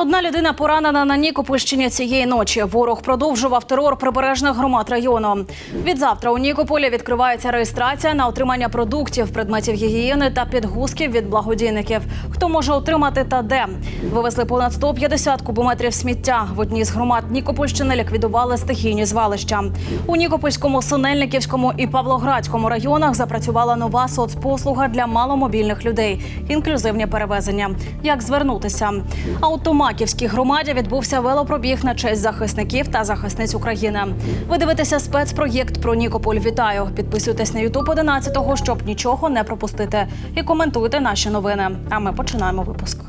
Одна людина поранена на Нікопольщині цієї ночі. Ворог продовжував терор прибережних громад району. Від завтра у Нікополі відкривається реєстрація на отримання продуктів, предметів гігієни та підгузків від благодійників. Хто може отримати та де? Вивезли понад 150 кубометрів сміття. В одній з громад Нікопольщини ліквідували стихійні звалища. У Нікопольському, Синельниківському і Павлоградському районах запрацювала нова соцпослуга для маломобільних людей інклюзивні перевезення. Як звернутися? А у Томаківській громаді відбувся велопробіг на честь захисників та захисниць України. Ви дивитеся спецпроєкт про Нікополь. Вітаю! Підписуйтесь на Ютуб 11-го, щоб нічого не пропустити. І коментуйте наші новини. А ми починаємо випуск.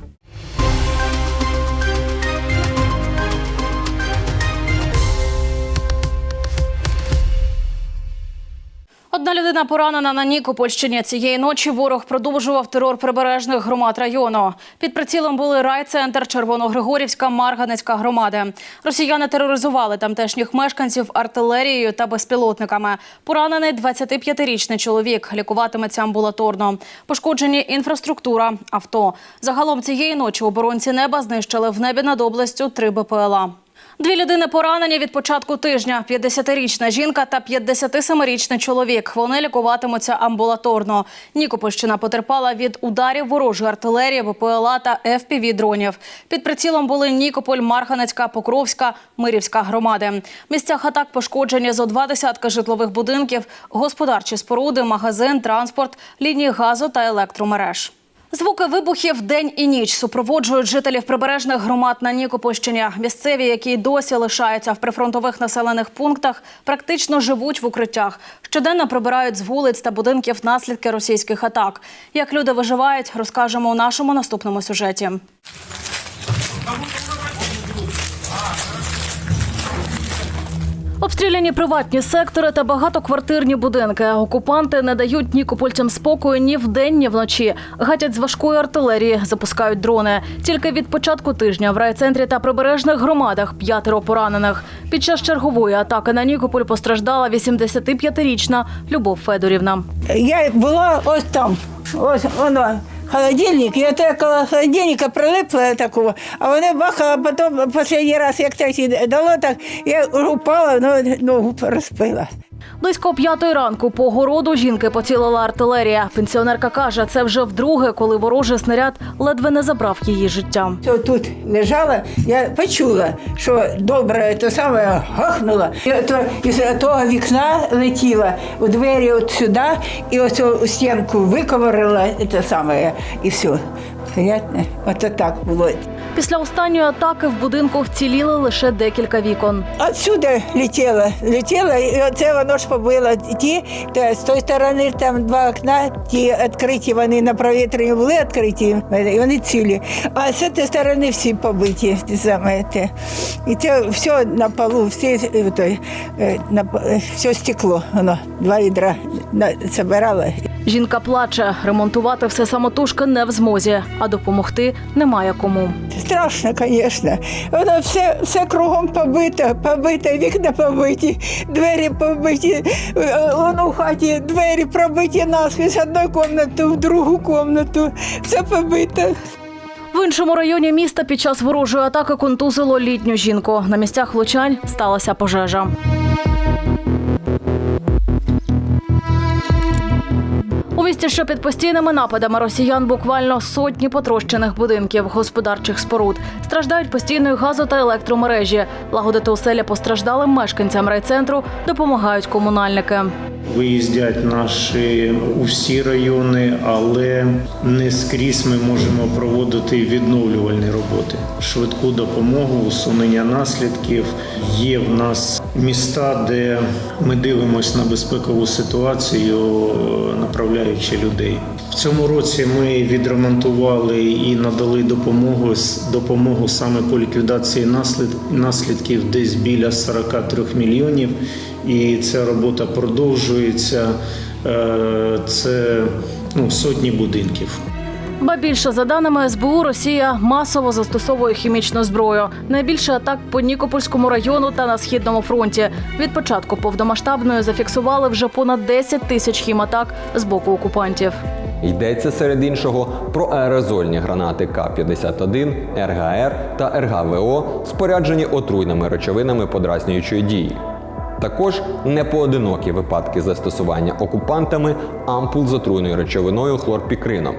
Одна людина поранена на Нікопольщині. Цієї ночі ворог продовжував терор прибережних громад району. Під прицілом були райцентр, Червоногригорівська, Марганецька громади. Росіяни тероризували тамтешніх мешканців артилерією та безпілотниками. Поранений 25-річний чоловік лікуватиметься амбулаторно. Пошкоджені інфраструктура, авто. Загалом цієї ночі оборонці неба знищили в небі над областю три БПЛА. Дві людини поранені від початку тижня: 50-річна жінка та 57-річний чоловік. Вони лікуватимуться амбулаторно. Нікопольщина потерпала від ударів ворожої артилерії, БПЛА та fpv дронів. Під прицілом були Нікополь, Марханецька, Покровська, Мирівська громади. В місцях атак пошкоджені зо два десятки житлових будинків, господарчі споруди, магазин, транспорт, лінії газу та електромереж. Звуки вибухів день і ніч супроводжують жителів прибережних громад на Нікопольщині. Місцеві, які досі лишаються в прифронтових населених пунктах, практично живуть в укриттях. Щоденно прибирають з вулиць та будинків наслідки російських атак. Як люди виживають, розкажемо у нашому наступному сюжеті. Обстріляні приватні сектори та багатоквартирні будинки. Окупанти не дають нікопольцям спокою ні вдень, ні вночі. Гатять з важкої артилерії, запускають дрони. Тільки від початку тижня в райцентрі та прибережних громадах п'ятеро поранених. Під час чергової атаки на Нікополь постраждала 85-річна Любов Федорівна. Я була ось там, ось воно. Холодильник, і от коло холодильника прилипла такого, а вони бахала, а потім останній раз, як третій дало, так я упала, ну, ногу розпила. Близько п'ятої ранку по городу жінки поцілила артилерія. Пенсіонерка каже, це вже вдруге, коли ворожий снаряд ледве не забрав її життя. Тут лежала, я почула, що добре, те саме гахнула. І то із того вікна летіла у двері от сюди, і у стінку виковирила, і те саме, і все. Понятно? От так було. Після останньої атаки в будинку вціліли лише декілька вікон. Отсюда летела, летела, і оце воно ж побило ті, та з тої сторони там два окна, ті відкриті, вони на провітрі були відкриті, і вони цілі. А з цієї сторони всі побиті, ті саме те. І це все на полу, всі, е, той, е, на, е, все стекло, воно, два відра забирала. Жінка плаче, ремонтувати все самотужки не в змозі, а допомогти немає кому. Страшно, звісно. Воно все, все кругом побите, побите, вікна побиті, двері побиті, е, воно в хаті двері пробиті наскрізь з одної кімнати в другу кімнату. Все побите. В іншому районі міста під час ворожої атаки контузило літню жінку. На місцях влучань сталася пожежа. Місті, що під постійними нападами росіян, буквально сотні потрощених будинків, господарчих споруд. Страждають постійної газо та електромережі. Лагодити оселя постраждалим мешканцям райцентру допомагають комунальники. Виїздять наші у всі райони, але не скрізь ми можемо проводити відновлювальні роботи. Швидку допомогу, усунення наслідків. Є в нас міста, де ми дивимося на безпекову ситуацію, направляючи людей. В цьому році ми відремонтували і надали допомогу допомогу саме по ліквідації наслід, наслідків десь біля 43 мільйонів. І ця робота продовжується. Е, Це ну, сотні будинків. Ба більше за даними СБУ, Росія масово застосовує хімічну зброю. Найбільше атак по Нікопольському району та на східному фронті. Від початку повномасштабної зафіксували вже понад 10 тисяч хіматак з боку окупантів. Йдеться серед іншого про аерозольні гранати К-51, РГР та РГВО, споряджені отруйними речовинами подразнюючої дії. Також непоодинокі випадки застосування окупантами ампул з отруйною речовиною хлорпікрином.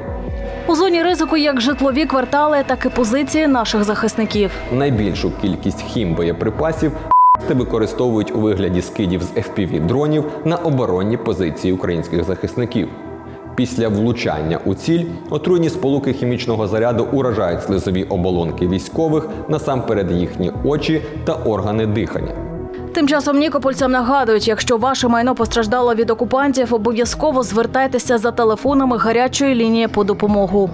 У зоні ризику як житлові квартали, так і позиції наших захисників. Найбільшу кількість хімбоєприпасів використовують у вигляді скидів з fpv дронів на оборонні позиції українських захисників. Після влучання у ціль отруйні сполуки хімічного заряду уражають слизові оболонки військових, насамперед їхні очі та органи дихання. Тим часом нікопольцям нагадують, якщо ваше майно постраждало від окупантів, обов'язково звертайтеся за телефонами гарячої лінії по допомогу.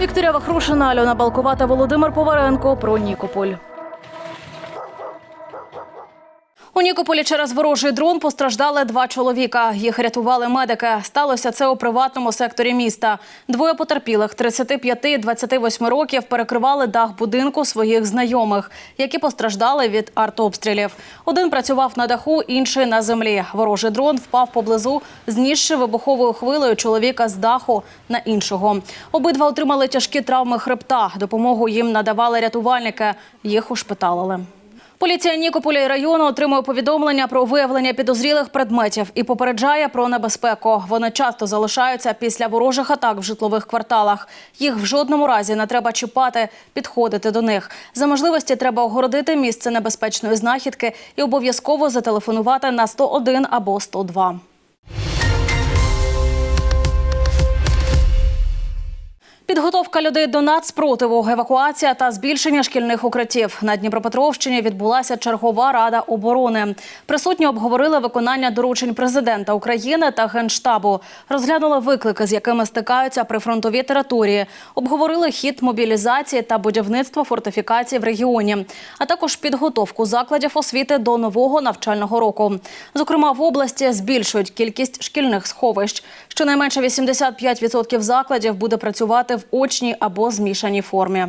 Вікторія Вахрушина, Альона Балкова та Володимир Поваренко про Нікополь. У Нікополі через ворожий дрон постраждали два чоловіка. Їх рятували медики. Сталося це у приватному секторі міста. Двоє потерпілих 35 і 28 років перекривали дах будинку своїх знайомих, які постраждали від артобстрілів. Один працював на даху, інший на землі. Ворожий дрон впав поблизу, знісши вибуховою хвилею чоловіка з даху на іншого. Обидва отримали тяжкі травми хребта. Допомогу їм надавали рятувальники. Їх ушпиталили. Поліція Нікополя і району отримує повідомлення про виявлення підозрілих предметів і попереджає про небезпеку. Вони часто залишаються після ворожих атак в житлових кварталах. Їх в жодному разі не треба чіпати, підходити до них. За можливості треба огородити місце небезпечної знахідки і обов'язково зателефонувати на 101 або 102. Підготовка людей до нацпротиву, евакуація та збільшення шкільних укриттів. На Дніпропетровщині відбулася чергова рада оборони. Присутні обговорили виконання доручень президента України та генштабу. Розглянули виклики, з якими стикаються прифронтові території. Обговорили хід мобілізації та будівництво фортифікацій в регіоні, а також підготовку закладів освіти до нового навчального року. Зокрема, в області збільшують кількість шкільних сховищ. Щонайменше 85% закладів буде працювати в очній або змішаній формі.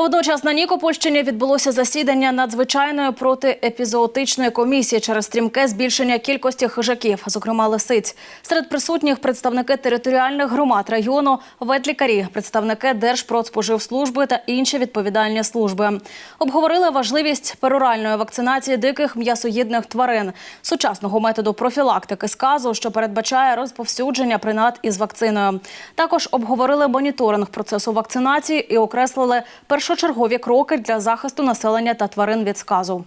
Водночас на Нікопольщині відбулося засідання надзвичайної протиепізоотичної комісії через стрімке збільшення кількості хижаків, зокрема лисиць. Серед присутніх представники територіальних громад району, ветлікарі, представники Держпродспоживслужби та інші відповідальні служби. Обговорили важливість пероральної вакцинації диких м'ясоїдних тварин, сучасного методу профілактики сказу, що передбачає розповсюдження принад із вакциною. Також обговорили моніторинг процесу вакцинації і окреслили першочергові кроки для захисту населення та тварин від сказу.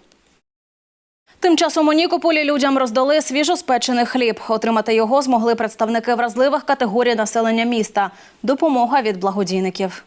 Тим часом у Нікополі людям роздали свіжоспечений хліб. Отримати його змогли представники вразливих категорій населення міста. Допомога від благодійників.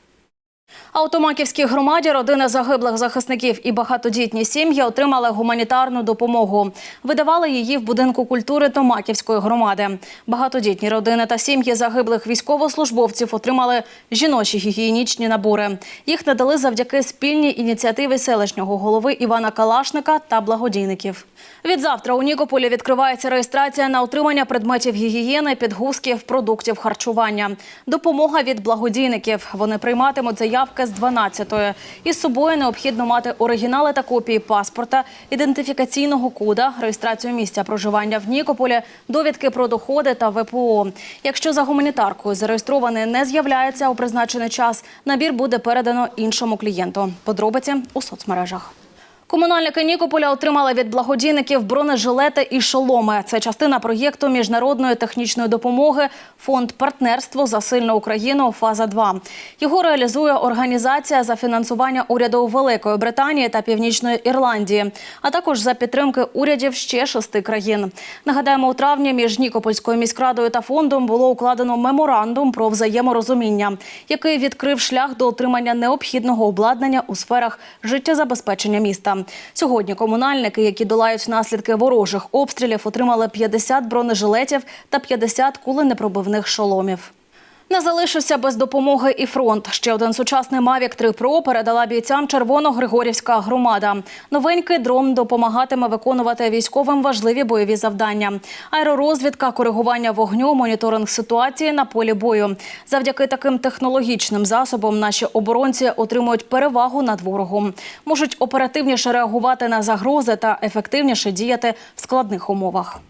А у Томаківській громаді родини загиблих захисників і багатодітні сім'ї отримали гуманітарну допомогу. Видавали її в будинку культури Томаківської громади. Багатодітні родини та сім'ї загиблих військовослужбовців отримали жіночі гігієнічні набори. Їх надали завдяки спільній ініціативі селищного голови Івана Калашника та благодійників. Відзавтра у Нікополі відкривається реєстрація на отримання предметів гігієни, підгузків, продуктів харчування. Допомога від благодійників. Вони прийматимуть заявки з 12-ї. Із собою необхідно мати оригінали та копії паспорта, ідентифікаційного кода, реєстрацію місця проживання в Нікополі, довідки про доходи та ВПО. Якщо за гуманітаркою зареєстрований не з'являється у призначений час, набір буде передано іншому клієнту. Подробиці у соцмережах. Комунальники Нікополя отримали від благодійників бронежилети і шоломи. Це частина проєкту міжнародної технічної допомоги Фонд партнерство за сильну Україну. Фаза 2 Його реалізує організація за фінансування уряду Великої Британії та Північної Ірландії, а також за підтримки урядів ще шести країн. Нагадаємо, у травні між Нікопольською міськрадою та фондом було укладено меморандум про взаєморозуміння, який відкрив шлях до отримання необхідного обладнання у сферах життєзабезпечення міста. Сьогодні комунальники, які долають наслідки ворожих обстрілів, отримали 50 бронежилетів та 50 куленепробивних шоломів. Не залишився без допомоги і фронт. Ще один сучасний Mavic 3 Pro передала бійцям Червоногригорівська громада. Новенький дрон допомагатиме виконувати військовим важливі бойові завдання. Аеророзвідка, коригування вогню, моніторинг ситуації на полі бою. Завдяки таким технологічним засобам наші оборонці отримують перевагу над ворогом. Можуть оперативніше реагувати на загрози та ефективніше діяти в складних умовах.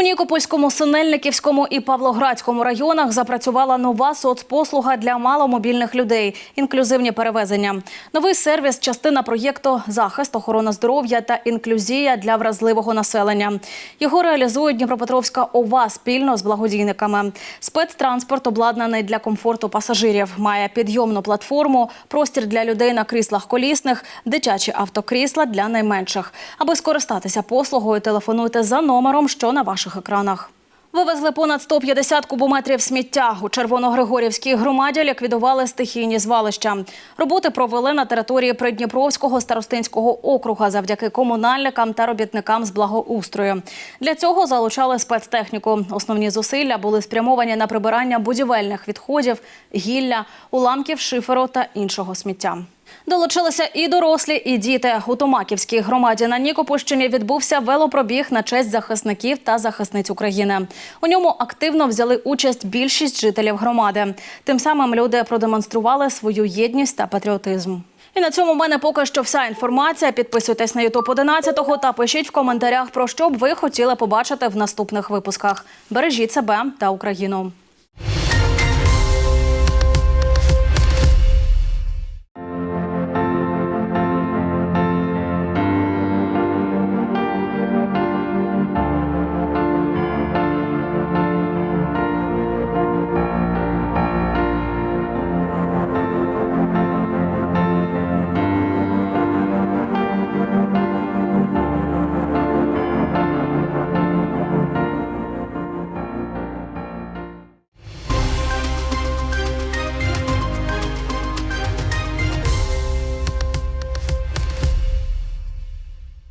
У Нікопольському, Синельниківському і Павлоградському районах запрацювала нова соцпослуга для маломобільних людей – інклюзивні перевезення. Новий сервіс – частина проєкту «Захист, охорона здоров'я та інклюзія для вразливого населення». Його реалізує Дніпропетровська ОВА спільно з благодійниками. Спецтранспорт обладнаний для комфорту пасажирів. Має підйомну платформу, простір для людей на кріслах колісних, дитячі автокрісла для найменших. Аби скористатися послугою, телефонуйте за номером, що на ваших екранах. Вивезли понад 150 кубометрів сміття. У Червоногригорівській громаді ліквідували стихійні звалища. Роботи провели на території Придніпровського старостинського округа завдяки комунальникам та робітникам з благоустрою. Для цього залучали спецтехніку. Основні зусилля були спрямовані на прибирання будівельних відходів, гілля, уламків шиферу та іншого сміття. Долучилися і дорослі, і діти. У Томаківській громаді на Нікопольщині відбувся велопробіг на честь захисників та захисниць України. У ньому активно взяли участь більшість жителів громади. Тим самим люди продемонстрували свою єдність та патріотизм. І на цьому в мене поки що вся інформація. Підписуйтесь на Ютуб 11 та пишіть в коментарях, про що б ви хотіли побачити в наступних випусках. Бережіть себе та Україну.